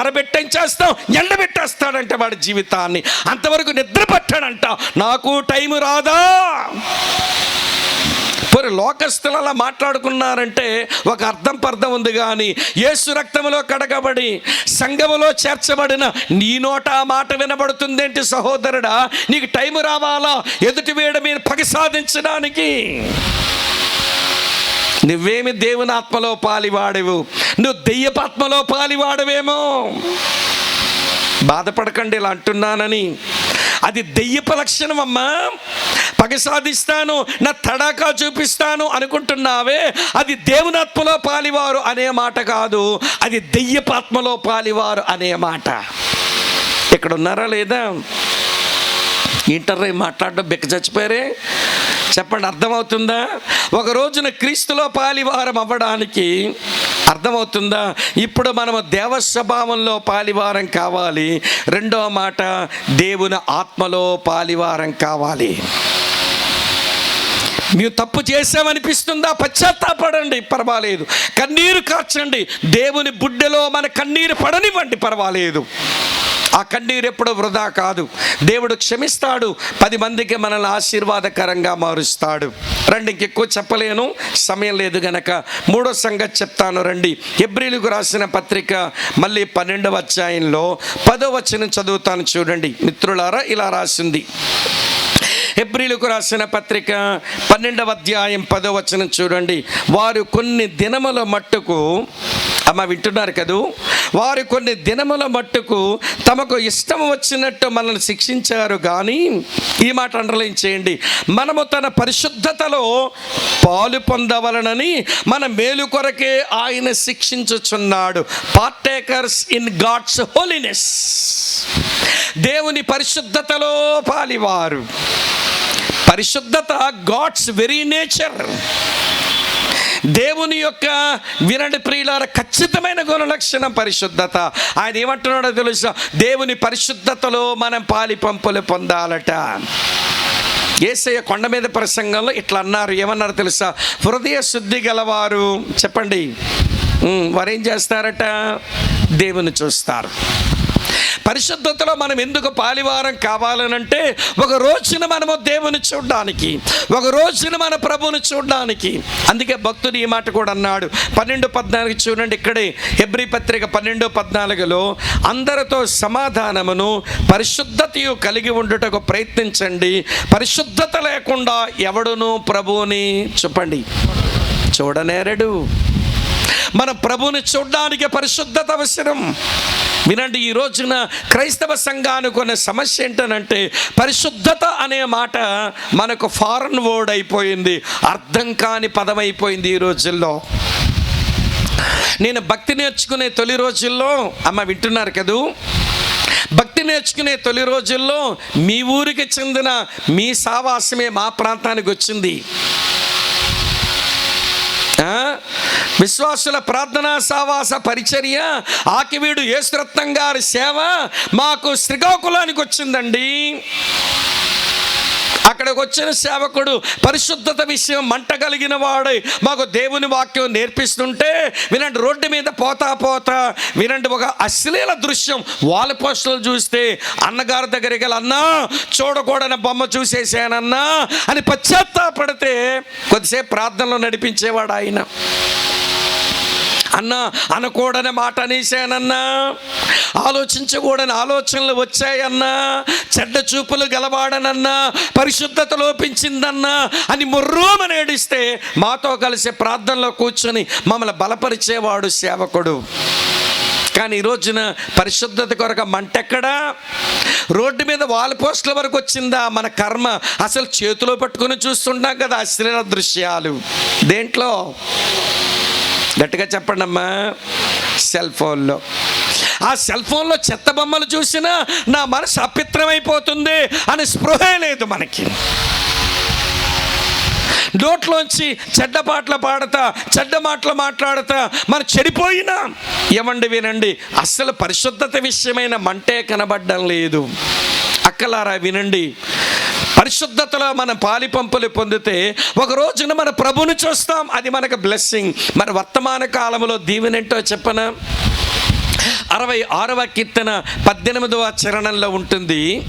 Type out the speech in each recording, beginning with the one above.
ఆరబెట్టేం చేస్తాం ఎండబెట్టేస్తాడంట వాడి జీవితాన్ని. అంతవరకు నిద్ర పట్టాడంట నాకు టైం రాదా. మరి లోకస్తులు అలా మాట్లాడుకున్నారంటే ఒక అర్థం పర్థం ఉంది కానీ యేసు రక్తములో కడగబడి సంఘములో చేర్చబడిన నీ నోట ఆ మాట వినబడుతుందేంటి సహోదరుడా? నీకు టైం రావాలా? ఎదుటి వేడ మీద పగ సాధించడానికి. నువ్వేమి దేవుని ఆత్మలో పాలివాడవు? నువ్వు దెయ్యపాత్మలో పాలివాడవేమో? బాధపడకండి ఇలా అంటున్నానని. అది దెయ్యప లక్షణం అమ్మా. పగ సాధిస్తాను నా తడాకా చూపిస్తాను అనుకుంటున్నావే. అది దేవునాత్మలో పాలివారు అనే మాట కాదు. అది దెయ్యపాత్మలో పాలివారు అనే మాట. ఇక్కడ ఉన్నారా లేదా? ఇంటర్ మాట్లాడడం బెక్క చచ్చిపోయారే? చెప్పండి అర్థమవుతుందా? ఒక రోజున క్రీస్తులో పాలివారం అవ్వడానికి అర్థమవుతుందా? ఇప్పుడు మనము దేవ స్వభావంలో పాలివారం కావాలి. రెండో మాట దేవుని ఆత్మలో పాలివారం కావాలి. మీరు తప్పు చేసామనిపిస్తుందా పశ్చాత్తాపడండి పర్వాలేదు. కన్నీరు కార్చండి. దేవుని బుడ్డెలో మన కన్నీరు పడనివ్వండి పర్వాలేదు. ఆ కన్నీరు ఎప్పుడు వృధా కాదు. దేవుడు క్షమిస్తాడు. పది మందికి మనల్ని ఆశీర్వాదకరంగా మారుస్తాడు. రండి ఇంకెక్కువ చెప్పలేను. సమయం లేదు గనక. మూడో సంగతి చెప్తాను రండి. ఎబ్రిలకు రాసిన పత్రిక మళ్ళీ పన్నెండవ అధ్యాయంలో పదో వచనం చదువుతాను చూడండి. మిత్రులారా ఇలా రాసింది. హెబ్రిలకు రాసిన పత్రిక పన్నెండవ అధ్యాయం పదో వచనం చూడండి. వారు కొన్ని దినముల మట్టుకు అమ్మ వింటున్నారు కదూ? వారు కొన్ని దినముల మట్టుకు తమకు ఇష్టం వచ్చినట్టు మనల్ని శిక్షించారు కానీ ఈ మాట అండర్లైన్ చేయండి. మనము తన పరిశుద్ధతలో పాలు పొందవలనని మన మేలు కొరకే ఆయన శిక్షించుచున్నాడు. పార్టేకర్స్ ఇన్ గాడ్స్ హోలీనెస్ దేవుని పరిశుద్ధతలో పాలివారు. పరిశుద్ధత గాడ్స్ వెరీ నేచర్ దేవుని యొక్క వినడి ప్రియులార ఖచ్చితమైన గుణలక్షణం పరిశుద్ధత. ఆయన ఏమంటున్నాడో తెలుసా? దేవుని పరిశుద్ధతలో మనం పాలి పంపులు పొందాలట. ఏసయ్య కొండ మీద ప్రసంగంలో ఇట్లా అన్నారు. ఏమన్నారు తెలుసా? హృదయ శుద్ధి గలవారు. చెప్పండి. ఉమ్, వారు ఏం చేస్తారట? దేవుని చూస్తారు. పరిశుద్ధతలో మనం ఎందుకు పాలివారం కావాలనంటే ఒక రోజున మనము దేవుని చూడడానికి ఒక రోజున మన ప్రభువుని చూడడానికి. అందుకే భక్తుడు ఈ మాట కూడా అన్నాడు. పన్నెండు పద్నాలుగు చూడండి ఇక్కడే హెబ్రి పత్రిక పన్నెండు పద్నాలుగులో అందరితో సమాధానమును పరిశుద్ధతయు కలిగి ఉండుటకు ప్రయత్నించండి. పరిశుద్ధత లేకుండా ఎవడును ప్రభువుని చెప్పండి. చూడనేరడు. మన ప్రభుని చూడడానికి పరిశుద్ధత అవసరం. వినండి ఈ రోజున క్రైస్తవ సంఘానికి ఉన్న సమస్య ఏంటనంటే పరిశుద్ధత అనే మాట మనకు ఫారెన్ వర్డ్ అయిపోయింది అర్థం కాని పదం అయిపోయింది ఈ రోజుల్లో. నేను భక్తి నేర్చుకునే తొలి రోజుల్లో అమ్మ వింటున్నారు కదూ? భక్తి నేర్చుకునే తొలి రోజుల్లో మీ ఊరికి చెందిన మీ సావాసమే మా ప్రాంతానికి వచ్చింది. విశ్వాసుల ప్రార్థనా సావాస పరిచర్య ఆకివీడు యేసురత్నం గారి సేవ మాకు శ్రీకాకుళానికి వచ్చిందండి. అక్కడికి వచ్చిన సేవకుడు పరిశుద్ధత విషయం మంట కలిగిన వాడై మాకు దేవుని వాక్యం నేర్పిస్తుంటే వినండి రోడ్డు మీద పోతా పోతా వినండి ఒక అశ్లీల దృశ్యం వాల్ పోస్టులు చూస్తే అన్నగారి దగ్గరికి అన్నా చూడకూడని బొమ్మ చూసేసానన్నా అని పశ్చాత్తాపడితే కొద్దిసేపు ప్రార్థనలో నడిపించేవాడు ఆయన. అన్నా అనకూడని మాట అనేసానన్నా ఆలోచించకూడని ఆలోచనలు వచ్చాయన్నా. చెడ్డ చూపులు గలవాడనన్నా. పరిశుద్ధత లోపించిందన్నా. అని ముర్రోమని ఏడిస్తే మాతో కలిసి ప్రార్థనలో కూర్చొని మమ్మల్ని బలపరిచేవాడు సేవకుడు. కానీ ఈ రోజున పరిశుద్ధత కొరకు మంటెక్కడా? రోడ్డు మీద వాల్ పోస్టుల వరకు వచ్చిందా? మన కర్మ అసలు చేతిలో పట్టుకొని చూస్తుంటాం కదా అశ్లీల దృశ్యాలు. దేంట్లో? గట్టిగా చెప్పండమ్మా. సెల్ ఫోన్లో. ఆ సెల్ ఫోన్లో చెత్త బొమ్మలు చూసినా నా మనసు అపిత్రమైపోతుంది అని స్పృహే లేదు మనకి. నోట్లోంచి చెడ్డ పాటలు పాడతా చెడ్డ మాటలు మాట్లాడతా మనం చెడిపోయినా. ఏమండి వినండి అస్సలు పరిశుద్ధత విషయమైన మంటే కనబడడం లేదు. అక్కలారా వినండి పరిశుద్ధతలో మన పాలిపంపులు పొందితే ఒక రోజున మన ప్రభుని చూస్తాం. అది మనకు బ్లెస్సింగ్ మరి వర్తమాన కాలంలో దీవెనంటో చెప్పనా? అరవై ఆరవ కీర్తన పద్దెనిమిదవ చరణంలో ఉంటుంది.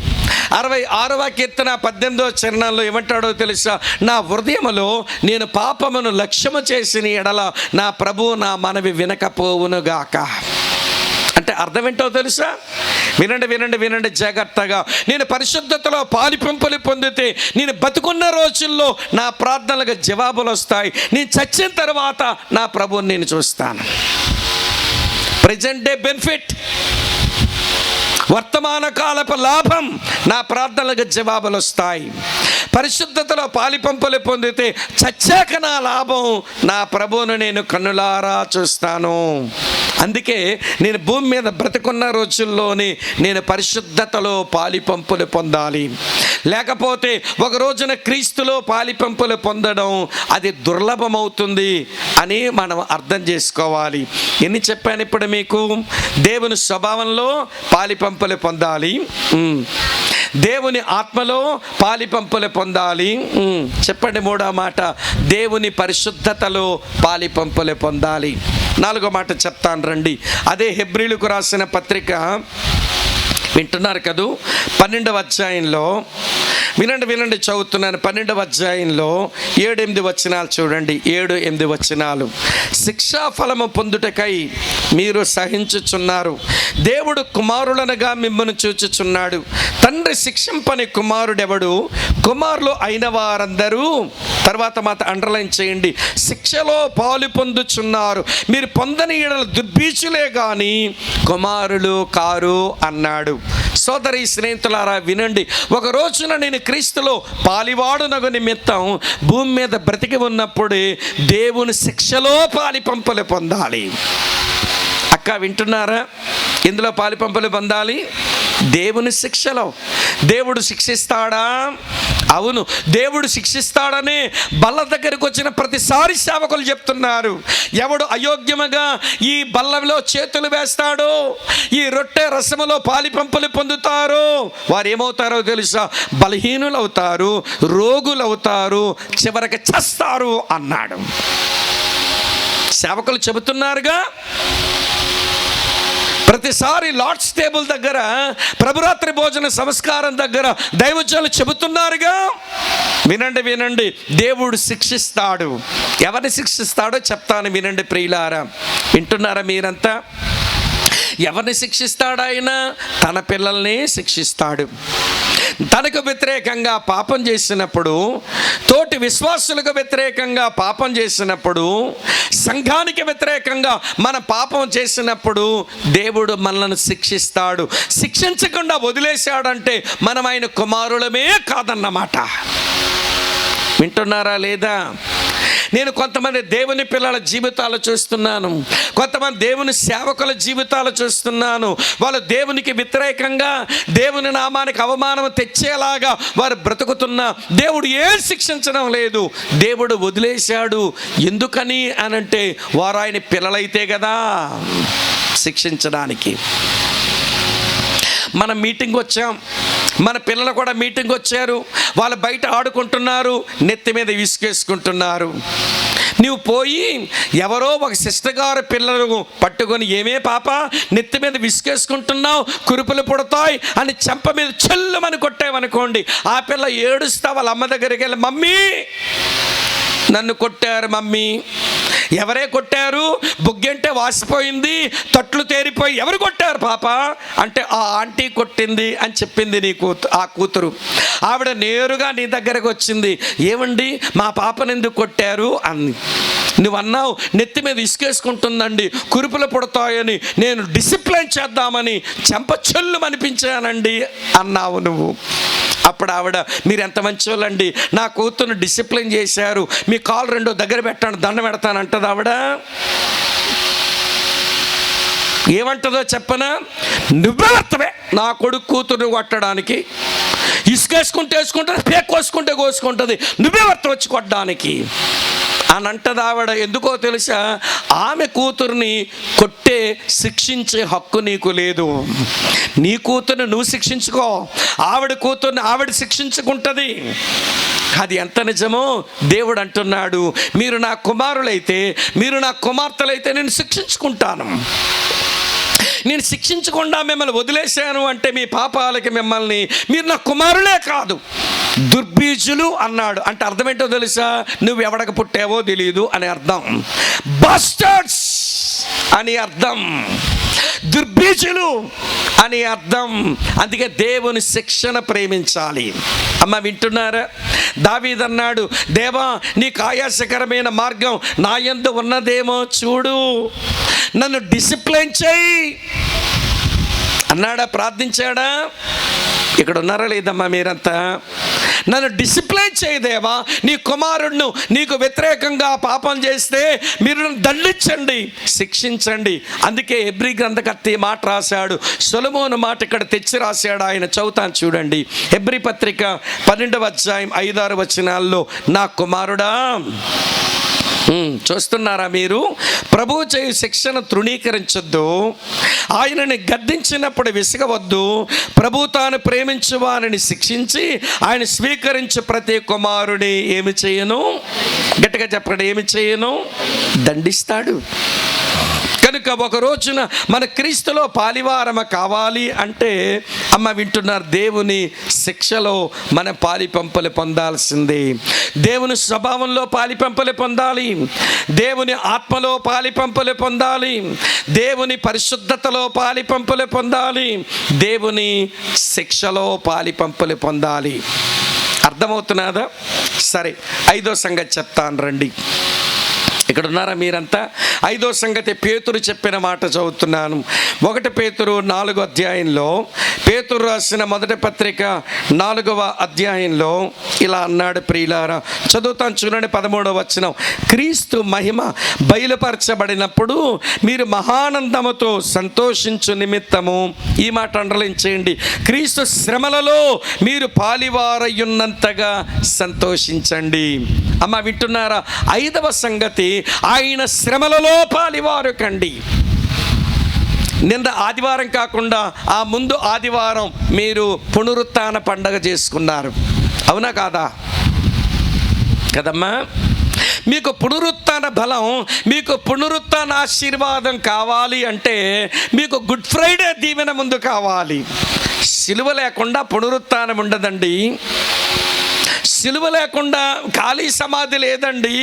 అరవై ఆరవ కీర్తన పద్దెనిమిదవ చరణంలో ఏమంటాడో తెలుసా? నా హృదయములో నేను పాపమును లక్ష్యము చేసిన ఎడల నా ప్రభు నా మనవి వినకపోవునుగాక. అంటే అర్థం ఏంటో తెలుసా? వినండి వినండి వినండి జాగ్రత్తగా. నేను పరిశుద్ధతలో పాలిపింపులు పొందితే నేను బతుకున్న రోజుల్లో నా ప్రార్థనలకు జవాబులు వస్తాయి. నేను చచ్చిన తర్వాత నా ప్రభువుని నేను చూస్తాను. ప్రజెంట్ డే బెనిఫిట్ వర్తమాన కాలపు లాభం నా ప్రార్థనలకు జవాబులు వస్తాయి. పరిశుద్ధతలో పాలిపంపులు పొందితే చచ్చాక నా లాభం. నా ప్రభువును నేను కన్నులారా చూస్తాను. అందుకే నేను భూమి మీద బ్రతుకున్న రోజుల్లోని నేను పరిశుద్ధతలో పాలిపంపులు పొందాలి. లేకపోతే ఒక రోజున క్రీస్తులో పాలిపంపులు పొందడం అది దుర్లభమవుతుంది అని మనం అర్థం చేసుకోవాలి. ఎన్ని చెప్పాను ఇప్పుడు మీకు? దేవుని స్వభావంలో పాలిపంపులు పొందాలి. దేవుని ఆత్మలో పాలిపంపులు పొందాలి. చెప్పండి మూడో మాట. దేవుని పరిశుద్ధతలో పాలిపంపులు పొందాలి. నాలుగో మాట చెప్తాను రండి. అదే హెబ్రిలకు రాసిన పత్రిక వింటున్నారు కదూ? పన్నెండవ అధ్యాయంలో వినండి వినండి చదువుతున్నాను. పన్నెండవ అధ్యాయంలో ఏడు ఎనిమిది వచనాలు చూడండి. ఏడు ఎనిమిది వచనాలు. శిక్షా ఫలము పొందుటకై మీరు సహించుచున్నారు. దేవుడు కుమారులనగా మిమ్మల్ని చూచుచున్నాడు. తండ్రి శిక్షింపని కుమారుడెవడు? కుమారులు అయిన వారందరూ తర్వాత మాత అండర్లైన్ చేయండి. శిక్షలో పాలు పొందుచున్నారు మీరు పొందని ఎడల దుర్బీచులే కానీ కుమారులు కారు అన్నాడు. సోదరి స్నేహితులారా వినండి. ఒక రోజున నేను క్రీస్తులో పాలివాడునగు నిమిత్తం భూమి మీద బ్రతికి ఉన్నప్పుడే దేవుని శిక్షలో పాలి పంపలు పొందాలి. అక్క వింటున్నారా? ఇందులో పాలి పంపలు పొందాలి? దేవుని శిక్షలో. దేవుడు శిక్షిస్తాడా? అవును. దేవుడు శిక్షిస్తాడని బల్ల దగ్గరికి వచ్చిన ప్రతిసారి సేవకులు చెప్తున్నారు. ఎవడు అయోగ్యముగా ఈ బల్లంలో చేతులు వేస్తాడో ఈ రొట్టె రసములో పాలిపంపులు పొందుతారు పొందుతారో వారు ఏమవుతారో తెలుసా? బలహీనులు అవుతారు రోగులు అవుతారు చివరికి చస్తారు అన్నాడు. సేవకులు చెబుతున్నారుగా ప్రతిసారి లార్డ్స్ టేబుల్ దగ్గర ప్రభురాత్రి భోజన సంస్కారం దగ్గర దైవజనులు చెబుతున్నారుగా? వినండి వినండి. దేవుడు శిక్షిస్తాడు. ఎవరిని శిక్షిస్తాడో చెప్తాను వినండి ప్రియులారా. వింటున్నారా మీరంతా? ఎవరిని శిక్షిస్తాడు ఆయన తన పిల్లల్ని శిక్షిస్తాడు. తనకు వ్యతిరేకంగా పాపం చేసినప్పుడు తోటి విశ్వాసులకు వ్యతిరేకంగా పాపం చేసినప్పుడు సంఘానికి వ్యతిరేకంగా మన పాపం చేసినప్పుడు దేవుడు మనల్ని శిక్షిస్తాడు. శిక్షించకుండా వదిలేశాడంటే మనం ఆయన కుమారులమే కాదన్నమాట. వింటున్నారా లేదా? నేను కొంతమంది దేవుని పిల్లల జీవితాలు చూస్తున్నాను. కొంతమంది దేవుని సేవకుల జీవితాలు చూస్తున్నాను. వాళ్ళు దేవునికి వ్యతిరేకంగా దేవుని నామానికి అవమానం తెచ్చేలాగా వారు బ్రతుకుతున్నా దేవుడు ఏం శిక్షించడం లేదు. దేవుడు వదిలేశాడు. ఎందుకని అనంటే వారు ఆయన పిల్లలైతే కదా శిక్షించడానికి. మనం మీటింగ్ వచ్చాం. మన పిల్లలు కూడా మీటింగ్ వచ్చారు. వాళ్ళు బయట ఆడుకుంటున్నారు. నెత్తి మీద విసుకేసుకుంటున్నారు. నువ్వు పోయి ఎవరో ఒక సిస్టర్ గారు పిల్లలు పట్టుకొని ఏమే పాప నెత్తి మీద విసుకేసుకుంటున్నావు? కురుపులు పుడతాయి అని చెంప మీద చెల్లుమని కొట్టావనుకోండి ఆ పిల్ల ఏడుస్తా వాళ్ళ అమ్మ దగ్గరికి వెళ్ళి మమ్మీ నన్ను కొట్టారు మమ్మీ. ఎవరే కొట్టారు? బుగ్గంటే వాసిపోయింది తట్లు తేరిపోయి ఎవరు కొట్టారు పాప? అంటే ఆ ఆంటీ కొట్టింది అని చెప్పింది నీ కూతు ఆ కూతురు. ఆవిడ నేరుగా నీ దగ్గరకు వచ్చింది. ఏమండి? మా పాపను ఎందుకు కొట్టారు? అంది. నువ్వు అన్నావు నెత్తి మీద ఇసుకేసుకుంటుందండి కురుపులు పుడతాయని నేను డిసిప్లైన్ చేద్దామని చెంప చెల్లు అనిపించానండి అన్నావు నువ్వు. అప్పుడు ఆవిడ మీరు ఎంత మంచోళ్ళండి. నా కూతురు డిసిప్లిన్ చేశారు. మీ కాలు రెండో దగ్గర పెట్టండి దండ పెడతాను అంటది ఆవిడ. ఏమంటుందో చెప్పనా? నువ్వే వస్తవే నా కొడుకు కూతురు కొట్టడానికి. ఇసుకేసుకుంటే వేసుకుంటుంది పేక్ కోసుకుంటే కోసుకుంటుంది. నువ్వే వర్త వచ్చి కొట్టడానికి? అని అంటది ఆవిడ ఎందుకో తెలుసా? ఆమె కూతుర్ని కొట్టే శిక్షించే హక్కు నీకు లేదు. నీ కూతుర్ని నువ్వు శిక్షించుకో. ఆవిడ కూతుర్ని ఆవిడ శిక్షించుకుంటుంది. అది ఎంత నిజమో దేవుడు అంటున్నాడు. మీరు నా కుమారులైతే మీరు నా కుమార్తెలైతే నేను శిక్షించుకుంటాను. నేను శిక్షించకుండా మిమ్మల్ని వదిలేశాను అంటే మీ పాపాలకి మిమ్మల్ని మీరు నా కుమారులే కాదు. దుర్బీజులు అన్నాడు. అంటే అర్థం ఏంటో తెలుసా? నువ్వు ఎవడకు పుట్టావో తెలియదు అని అర్థం. బస్టర్డ్స్ అని అర్థం. దుర్బీజులు అని అర్థం. అందుకే దేవుని శిక్షణ ప్రేమించాలి. అమ్మ వింటున్నారా? దావీదన్నాడు దేవా నీకు ఆయాసకరమైన మార్గం నా ఎందు ఉన్నదేమో చూడు. నన్ను డిసిప్లైన్ చేయి. అన్నాడా? ప్రార్థించాడా? ఇక్కడ ఉన్నారా లేదమ్మా మీరంతా? నన్ను డిసిప్లైన్ చేయదేవా నీ కుమారుడును నీకు వ్యతిరేకంగా పాపం చేస్తే మీరు దండించండి శిక్షించండి. అందుకే ఎబ్రి గ్రంథకర్త మాట రాశాడు. సొలమోను మాట ఇక్కడ తెచ్చి రాశాడు ఆయన చదువుతాను చూడండి. ఎబ్రి పత్రిక పన్నెండవ అధ్యాయం ఐదారు వచనాల్లో నా కుమారుడా చూస్తున్నారా మీరు? ప్రభు చేయు శిక్షణ తృణీకరించొద్దు. ఆయనని గద్దించినప్పుడు విసగవద్దు. ప్రభు తాను ప్రేమించు వారిని శిక్షించి ఆయన స్వీకరించు ప్రతి కుమారుడి ఏమి చేయను? గట్టిగా చెప్పండి ఏమి చేయను? దండిస్తాడు. కనుక ఒక రోజున మన క్రీస్తులో పాలివారమ కావాలి అంటే అమ్మ వింటున్నారు దేవుని శిక్షలో మన పాలిపంపలు పొందాల్సిందే. దేవుని స్వభావంలో పాలిపంపలు పొందాలి. దేవుని ఆత్మలో పాలిపంపలు పొందాలి. దేవుని పరిశుద్ధతలో పాలిపంపలు పొందాలి. దేవుని శిక్షలో పాలిపంపలు పొందాలి. అర్థమవుతున్నదా? సరే ఐదో సంగతి చెప్తాను రండి. ఇక్కడ ఉన్నారా మీరంతా? ఐదో సంగతి పేతురు చెప్పిన మాట చదువుతున్నాను. ఒకటి పేతురు నాలుగో అధ్యాయంలో పేతురు రాసిన మొదటి పత్రిక నాలుగవ అధ్యాయంలో ఇలా అన్నాడు ప్రియులారా. చదువుతాను చూడండి పదమూడవ వచనం. క్రీస్తు మహిమ బయలుపరచబడినప్పుడు మీరు మహానందముతో సంతోషించు నిమిత్తము. ఈ మాట అండర్లైన్ చేయండి. క్రీస్తు శ్రమలలో మీరు పాలివారయ్యున్నంతగా సంతోషించండి. అమ్మ వింటున్నారా? ఐదవ సంగతి ఆయన శ్రమలలో పాలివారు కండి. నిన్న ఆదివారం కాకుండా ఆ ముందు ఆదివారం మీరు పునరుత్న పండగ చేసుకున్నారు. అవునా కాదా? కదమ్మా. మీకు పునరుత్న బలం మీకు పునరుత్న ఆశీర్వాదం కావాలి అంటే మీకు గుడ్ ఫ్రైడే దీవెన ముందు కావాలి. సిలువ లేకుండా పునరుత్నం ఉండదండి. సిలువ లేకుండా ఖాళీ సమాధి లేదండి.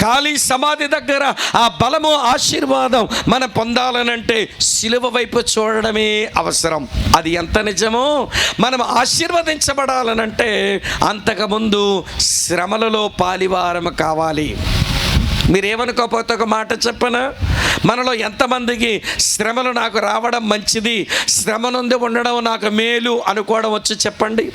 ఖాళీ సమాధి దగ్గర ఆ బలము ఆశీర్వాదం మనం పొందాలనంటే సిలువ వైపు చూడడమే అవసరం. అది ఎంత నిజమో మనం ఆశీర్వదించబడాలనంటే అంతకుముందు శ్రమలలో పాలివారం కావాలి. మీరేమనుకోకపోతే ఒక మాట చెప్పనా? మనలో ఎంతమందికి శ్రమలు నాకు రావడం మంచిది శ్రమ నుండి ఉండడం నాకు మేలు అనుకోవడం వచ్చి చెప్పండి.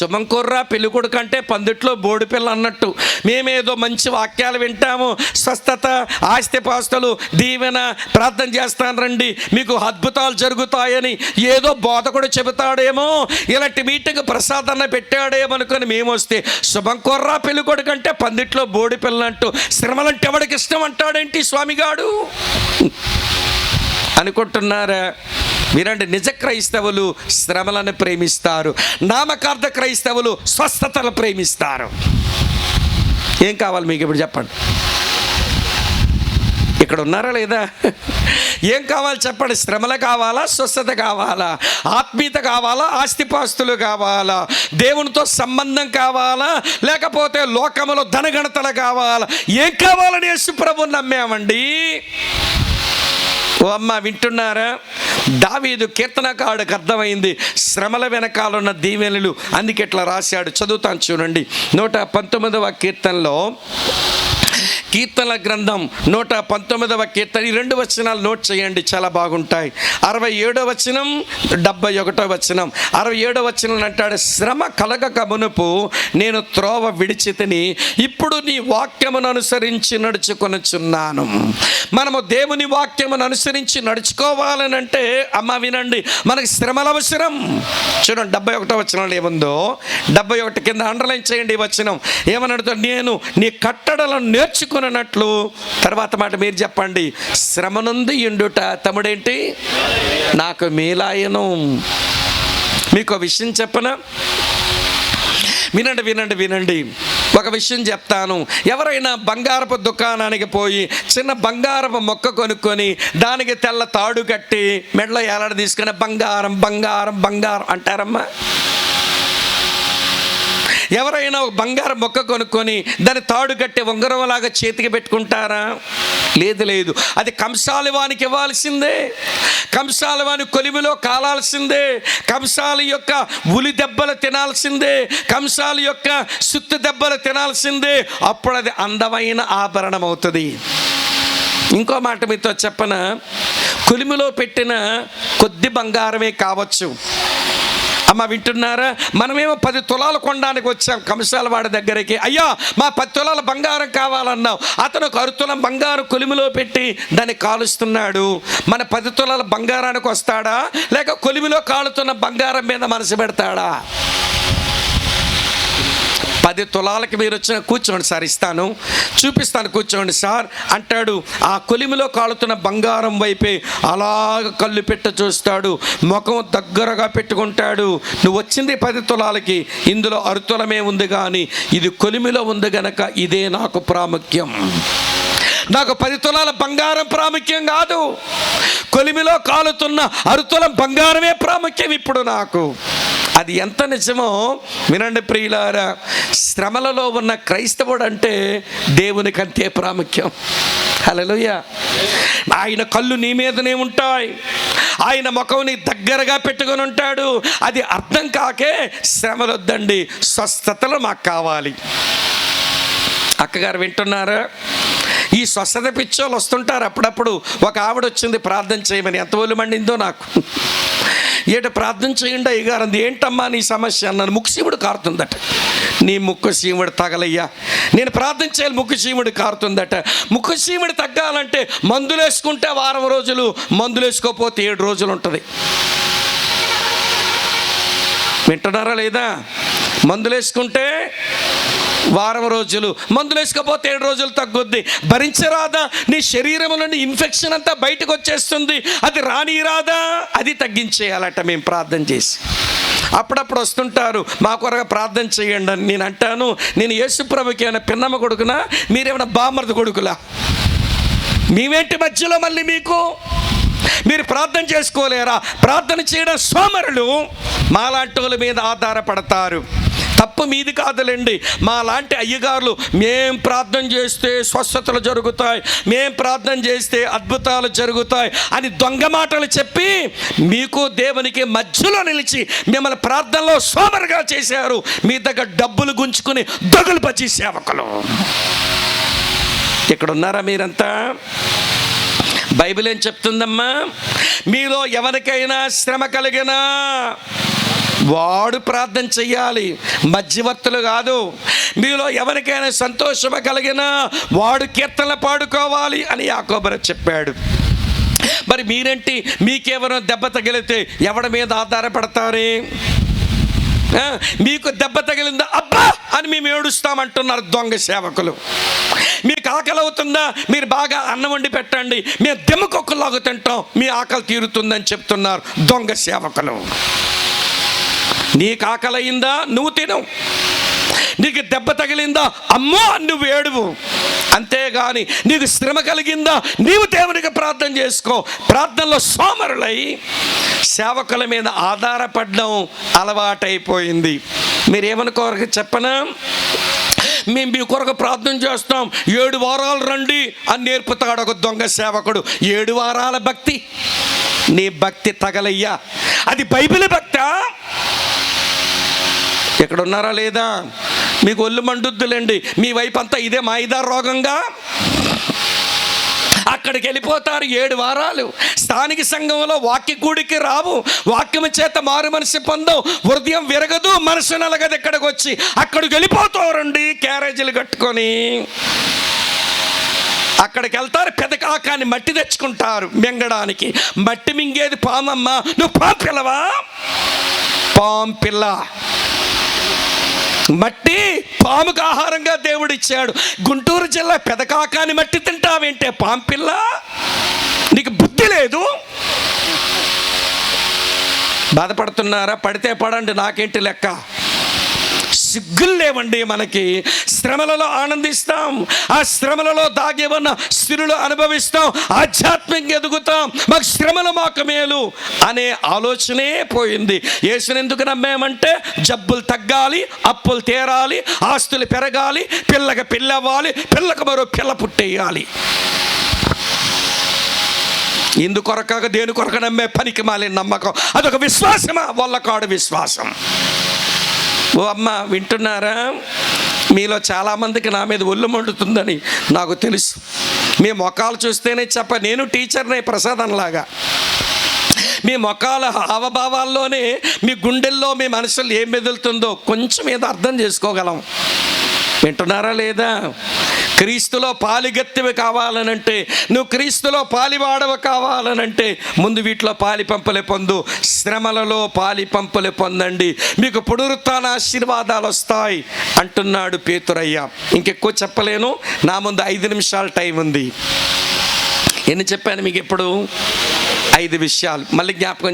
శుభం కుర్రా పెళ్ళికొడు కంటే పందిట్లో బోడి పిల్ల అన్నట్టు. మేమేదో మంచి వాక్యాలు వింటాము. స్వస్థత ఆస్తిపాస్తులు దీవెన ప్రార్థన చేస్తాను రండి. మీకు అద్భుతాలు జరుగుతాయని ఏదో బోధకుడు చెబుతాడేమో. ఇలాంటి మీటింగ్ ప్రసాదన పెట్టాడేమో అనుకుని మేము వస్తే శుభం కుర్రా పెళ్ళికొడు కంటే పందిట్లో బోడి పిల్ల అంటూ శ్రమలంటే ఎవడికి ఇష్టం అంటాడేంటి స్వామిగాడు? అనుకుంటున్నారా? మీరంటే నిజ క్రైస్తవులు శ్రమలను ప్రేమిస్తారు నామకార్థ క్రైస్తవులు స్వస్థతలు ప్రేమిస్తారు. ఏం కావాలి మీకు ఇప్పుడు చెప్పండి? ఇక్కడ ఉన్నారా లేదా? ఏం కావాలి చెప్పండి? శ్రమలు కావాలా? స్వస్థత కావాలా? ఆత్మీయత కావాలా? ఆస్తిపాస్తులు కావాలా? దేవునితో సంబంధం కావాలా? లేకపోతే లోకములో ధనగణతలు కావాలా? ఏం కావాలని యేసు ప్రభు నమ్మామండి? ఓ అమ్మ వింటున్నారా? దావీదు కీర్తనకారుడికి అర్థమైంది శ్రమల వెనకాలన్న దీవెనలు అందుకే ఇట్లా రాశాడు? చదువుతాను చూడండి. నూట పంతొమ్మిదవ కీర్తనలో కీర్తనల గ్రంథం నూట పంతొమ్మిదవ కీర్తన. ఈ రెండు వచనాలు నోట్ చేయండి చాలా బాగుంటాయి. అరవై ఏడో వచనం డెబ్బై ఒకటో వచనం. అరవై ఏడో వచనం అంటాడు శ్రమ కలగక మునుపు నేను త్రోవ విడిచితిని ఇప్పుడు నీ వాక్యమును అనుసరించి నడుచుకొనుచున్నాను. మనము దేవుని వాక్యమును అనుసరించి నడుచుకోవాలనంటే అమ్మ వినండి మనకి శ్రమల అవసరం. చూడండి డెబ్బై ఒకటో వచనంలో ఏముందో? డెబ్బై ఒకటి కింద అండర్లైన్ చేయండి ఈ వచనం. ఏమన్నాడు నేను నీ కట్టడలను నేర్చుకుని నేర్చుకున్నట్లు తర్వాత మాట మీరు చెప్పండి. శ్రమనుంది ఎండుట తమ్ముడేంటి? నాకు మేలాయను. మీకు ఒక విషయం చెప్పనా. వినండి వినండి వినండి. ఒక విషయం చెప్తాను. ఎవరైనా బంగారపు దుకాణానికి పోయి చిన్న బంగారపు మొక్క కొనుక్కొని దానికి తెల్ల తాడు కట్టి మెడలో ఏలాడ తీసుకుని బంగారం బంగారం బంగారం అంటారమ్మా. ఎవరైనా ఒక బంగారం మొక్క కొనుక్కొని దాన్ని తాడు కట్టే ఉంగరంలాగా చేతికి పెట్టుకుంటారా? లేదు లేదు. అది కంసాలివానికి ఇవ్వాల్సిందే. కంసాలివాని కొలిమిలో కాలాల్సిందే. కంసాలి యొక్క ఉలి దెబ్బలు తినాల్సిందే. కంసాలి యొక్క సుత్తు దెబ్బలు తినాల్సిందే. అప్పుడు అది అందమైన ఆభరణం అవుతుంది. ఇంకో మాట మీతో చెప్పన? కొలిమిలో పెట్టిన కొద్ది బంగారమే కావచ్చు. అమ్మ వింటున్నారా? మనమేమో పది తులాలు కొనడానికి వచ్చాం కంసాల వాడి దగ్గరికి. అయ్యా మా పది తులాల బంగారం కావాలన్నాం అతను కరుతులం బంగారం కొలిమిలో పెట్టి దాన్ని కాలుస్తున్నాడు. మన పది తులాల బంగారానికి వస్తాడా? లేక కొలిమిలో కాలుతున్న బంగారం మీద మనసు పెడతాడా? పది తులాలకి మీరు వచ్చిన కూర్చోండి సార్ ఇస్తాను. చూపిస్తాను కూర్చోండి సార్ అంటాడు. ఆ కొలిమిలో కాలుతున్న బంగారం వైపే అలాగ కళ్ళు పెట్ట చూస్తాడు. ముఖం దగ్గరగా పెట్టుకుంటాడు. నువ్వు వచ్చింది పది తులాలకి ఇందులో అరుతులమే ఉంది కానీ ఇది కొలిమిలో ఉంది గనక ఇదే నాకు ప్రాముఖ్యం. నాకు పది తులాల బంగారం ప్రాముఖ్యం కాదు. కొలిమిలో కాలుతున్న అరుతులం బంగారమే ప్రాముఖ్యం ఇప్పుడు నాకు. అది ఎంత నిజమో వినండి ప్రియులారా శ్రమలలో ఉన్న క్రైస్తవుడు అంటే దేవునికి అంతే ప్రాముఖ్యం. హలోయ ఆయన కళ్ళు నీ మీదనే ఉంటాయి. ఆయన ముఖం నీ దగ్గరగా పెట్టుకొని ఉంటాడు. అది అర్థం కాకే శ్రమలొద్దండి. స్వస్థతలు మాకు కావాలి. అక్కగారు వింటున్నారా? ఈ స్వస్థత పిచ్చోళ్ళు వస్తుంటారు అప్పుడప్పుడు. ఒక ఆవిడ వచ్చింది ప్రార్థన చేయమని. ఎంత ఒళ్ళు మండిందో నాకు. ఏట ప్రార్థన చేయండి అయ్యగారు అంది ఏంటమ్మా నీ సమస్య? అన్నాను. ముక్కుసీముడు కారుతుందట. నీ ముక్కుసీముడు తగలయ్యా. నేను ప్రార్థన చేయాలి ముక్కుసీముడు కారుతుందట. ముక్కుసీముడు తగ్గాలంటే మందులేసుకుంటే వారం రోజులు మందులు వేసుకోకపోతే ఏడు రోజులు ఉంటుంది. వింటున్నారా లేదా? మందులేసుకుంటే వారం రోజులు మందులు వేసుకోపోతే ఏడు రోజులు తగ్గుద్ది. భరించరాదా నీ శరీరం నుండి ఇన్ఫెక్షన్ అంతా బయటకు వచ్చేస్తుంది. అది రానిరాదా అది తగ్గించేయాలట మేము ప్రార్థన చేసి. అప్పుడప్పుడు వస్తుంటారు మా కొరగా ప్రార్థన చేయండి అని నేను అంటాను. నేను యేసుప్రభుకి ఏమైనా పిన్నమ్మ కొడుకునా? మీరేమైనా బామర్ది కొడుకులా? మేమేంటి మధ్యలో మళ్ళీ మీకు? మీరు ప్రార్థన చేసుకోలేరా? ప్రార్థన చేయడం సోమరులు. మాలాంటి మీద ఆధారపడతారు. తప్పు మీది కాదులేండి. మా లాంటి అయ్యగారులు మేం ప్రార్థన చేస్తే స్వస్థతలు జరుగుతాయి. మేం ప్రార్థన చేస్తే అద్భుతాలు జరుగుతాయి అని దొంగ మాటలు చెప్పి మీకు దేవునికి మధ్యలో నిలిచి మిమ్మల్ని ప్రార్థనలో సోమరుగా చేశారు. మీ దగ్గర డబ్బులు గుంజుకుని దొగలు పచ్చి సేవకులు. ఇక్కడ ఉన్నారా మీరంతా? బైబిల్ ఏం చెప్తుందమ్మా? మీలో ఎవరికైనా శ్రమ కలిగినా వాడు ప్రార్థన చెయ్యాలి. మధ్యవర్తులు కాదు. మీలో ఎవరికైనా సంతోషం కలిగినా వాడు కీర్తనలు పాడుకోవాలి అని యాకోబర చెప్పాడు. మరి మీరేంటి? మీకేమైనా దెబ్బ తగిలితే ఎవడి మీద ఆధారపడతారే? మీకు దెబ్బ తగిలిందా? అబ్బా! అని మేము ఏడుస్తామంటున్నారు దొంగ సేవకులు. మీకు ఆకలి అవుతుందా? మీరు బాగా అన్నం వండి పెట్టండి. మేము దెమ్మకొక్కలాగా తింటాం. మీ ఆకలి తీరుతుందని చెప్తున్నారు దొంగ సేవకులు. నీకు ఆకలయిందా నువ్వు తిను నీకు దెబ్బ తగిలిందా? అమ్మో నువ్వు ఏడువు. అంతేగాని నీకు శ్రమ కలిగిందా? నీవు దేవునికి ప్రార్థన చేసుకో. ప్రార్థనలో సోమరులై సేవకుల మీద ఆధారపడడం అలవాటైపోయింది. మీరేమనుకోరు చెప్పనా? మేము మీ కొరకు ప్రార్థన చేస్తాం. ఏడు వారాలు రండి అని నేర్పుతాడు ఒక దొంగ సేవకుడు. ఏడు వారాల భక్తి. నీ భక్తి తగలయ్యా. అది బైబిల్ భక్తా? ఇక్కడ ఉన్నారా లేదా? మీకు ఒళ్ళు మండుద్దులేండి. మీ వైపు అంతా ఇదే మాయిదార్ రోగంగా? అక్కడికి వెళ్ళిపోతారు ఏడు వారాలు. స్థానిక సంఘంలో వాక్య కూడికి రావు. వాక్యము చేత మారు మనసు పొందవు. హృదయం విరగదు మనసు నలగదు ఇక్కడికి వచ్చి అక్కడికి వెళ్ళిపోతారండి క్యారేజీలు కట్టుకొని. అక్కడికి వెళ్తారు పెదకాకాన్ని మట్టి తెచ్చుకుంటారు మింగడానికి. మట్టి మింగేది పామమ్మ. నువ్వు పాం పిల్లవా? పాం పిల్ల. మట్టి పాముకు ఆహారంగా దేవుడు ఇచ్చాడు గుంటూరు జిల్లా పెదకాకాని మట్టి తింటావేంటే పాంపిల్ల? నీకు బుద్ధి లేదు? బాధపడుతున్నారా? పడితే పడండి నాకేంటి లెక్క? సిగ్గులు లేవండి మనకి. శ్రమలలో ఆనందిస్తాం. ఆ శ్రమలలో దాగి ఉన్న స్థిరులు అనుభవిస్తాం. ఆధ్యాత్మికంగా ఎదుగుతాం. మాకు శ్రమలు మాకు మేలు అనే ఆలోచనే పోయింది. యేసుని ఎందుకు నమ్మేమంటే జబ్బులు తగ్గాలి అప్పులు తీరాలి ఆస్తులు పెరగాలి పిల్లకి పిల్లవ్వాలి పిల్లకు మరో పిల్ల పుట్టేయాలి. ఇందు కొరకగా దేని కొరక నమ్మే పనికి మాలిన నమ్మకం? అదొక విశ్వాసమా? వల్ల కాడు విశ్వాసం. ఓ అమ్మ వింటున్నారా? మీలో చాలామందికి నా మీద ఒళ్ళు మండుతుందని నాకు తెలుసు. మీ మొఖాలు చూస్తేనే చెప్ప నేను టీచర్నే ప్రసాదంలాగా. మీ మొఖాల హావభావాల్లోనే మీ గుండెల్లో మీ మనసులో ఏం మెదులుతుందో కొంచెం ఏదో అర్థం చేసుకోగలం. వింటున్నారా లేదా? క్రీస్తులో పాలిగత్తివి కావాలనంటే నువ్వు క్రీస్తులో పాలివాడవ కావాలనంటే ముందు వీటిలో పాలిపంపలే పొందు శ్రమలలో పాలిపంపలే పొందండి. మీకు పునరుత్న ఆశీర్వాదాలు వస్తాయి అంటున్నాడు పేతురయ్య. ఇంకెక్కువ చెప్పలేను నా ముందు ఐదు నిమిషాల టైం ఉంది. ఎన్ని చెప్పాను మీకు ఎప్పుడు? ఐదు విషయాలు. మళ్ళీ జ్ఞాపకం